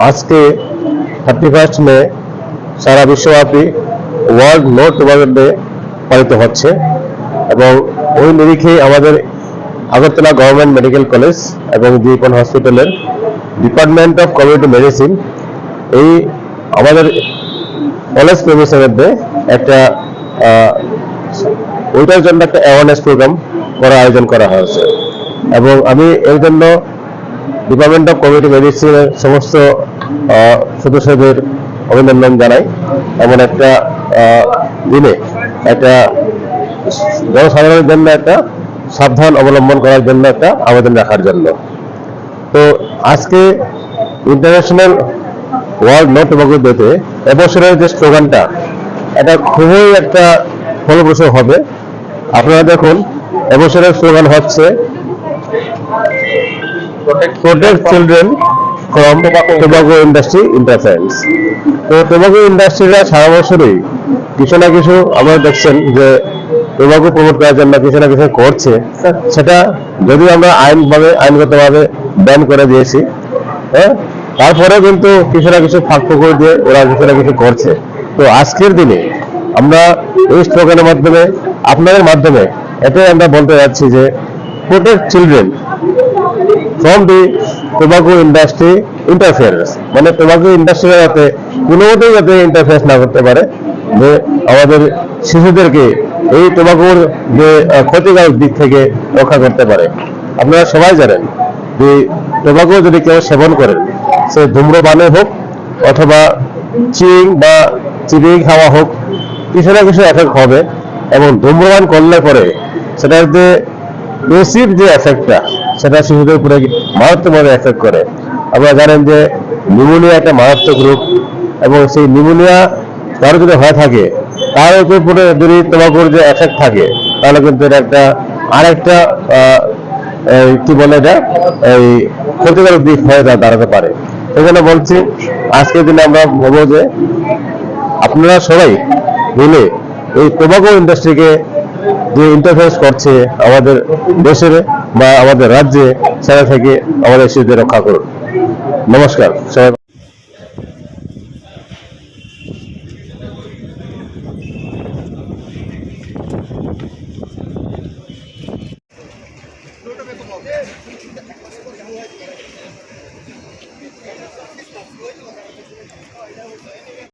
আজকে thirty first May সারা বিশ্বব্যাপী world no tobacco day পালিত হচ্ছে এবং ওই নিরিখে আমাদের আগরতলা গভর্নমেন্ট মেডিকেল কলেজ এবং দীপন হসপিটালের ডিপার্টমেন্ট অফ কমিউনিটি মেডিসিন এই আমাদের কলেজ প্রেমিসের একটা ওইটার জন্য একটা অ্যাওয়ারনেস প্রোগ্রাম করার আয়োজন করা হয়েছে। এবং আমি এর জন্য ডিপার্টমেন্ট অফ কমিউনিটি মেডিসিনের সমস্ত সদস্যদের অভিনন্দন জানাই। এমন একটা দিনে একটা জনসাধারণের জন্য একটা সাবধান অবলম্বন করার জন্য একটা আবেদন রাখার জন্য। তো আজকে ইন্টারন্যাশনাল ওয়ার্ল্ড নো টোবাকো ডেতে এবছরের যে স্লোগানটা এটা খুবই একটা ফলপ্রসূ হবে। আপনারা দেখুন, এবছরের স্লোগান হচ্ছে protect children from tobacco industry interference তো টোবাকো ইন্ডাস্ট্রিরা সারা বছরই কিছু না কিছু আপনারা দেখছেন যে টোবাকো প্রমোট করার জন্য কিছু না কিছু করছে। সেটা যদিও আমরা আইনভাবে আইনগতভাবে ব্যান করে দিয়েছি হ্যাঁ? তারপরে কিন্তু কিছু না কিছু ফাঁক করে দিয়ে ওরা কিছু না কিছু করছে। তো আজকের দিনে আমরা এই স্লোগানের মাধ্যমে আপনাদের মাধ্যমে এটাই আমরা বলতে যাচ্ছি যে protect children from the tobacco industry interference মানে টোবাকো ইন্ডাস্ট্রি যাতে কোনো মতেই যাতে ইন্টারফেয়ারেন্স না করতে পারে, যে আমাদের শিশুদেরকে এই টোবাকোর যে ক্ষতিকারক দিক থেকে রক্ষা করতে পারে। আপনারা সবাই জানেন যে টোবাকো যদি কেউ সেবন করেন, সে ধূম্রপানে হোক অথবা চিং বা চিবিং খাওয়া হোক কিছু না কিছু এফেক্ট হবে এবং ধূম্রপান করলে পরে সেটার যে পেসিভ যে এফেক্টটা সেটা শিশুদের উপরে মারাত্মকভাবে এফেক্ট করে? আপনারা জানেন যে নিউমোনিয়া একটা মারাত্মক রোগ এবং সেই নিউমোনিয়া কারও যদি হয়ে থাকে তার উপরে যদি তোমার যে এফেক্ট থাকে তাহলে কিন্তু এটা একটা আরেকটা আহ, কি বলে এটা? এই ক্ষতিকারক দিক হয়ে দা- দাঁড়াতে পারে। এজন্য বলছি আজকের দিনে আমরা বলব যে আপনারা সবাই মিলে এই টোবাকো ইন্ডাস্ট্রিকে যে ইন্টারফেস করছে আমাদের দেশের বা আমাদের রাজ্যে সেটা থেকে আমাদের শিশুদের রক্ষা করুন। নমস্কার, সবাই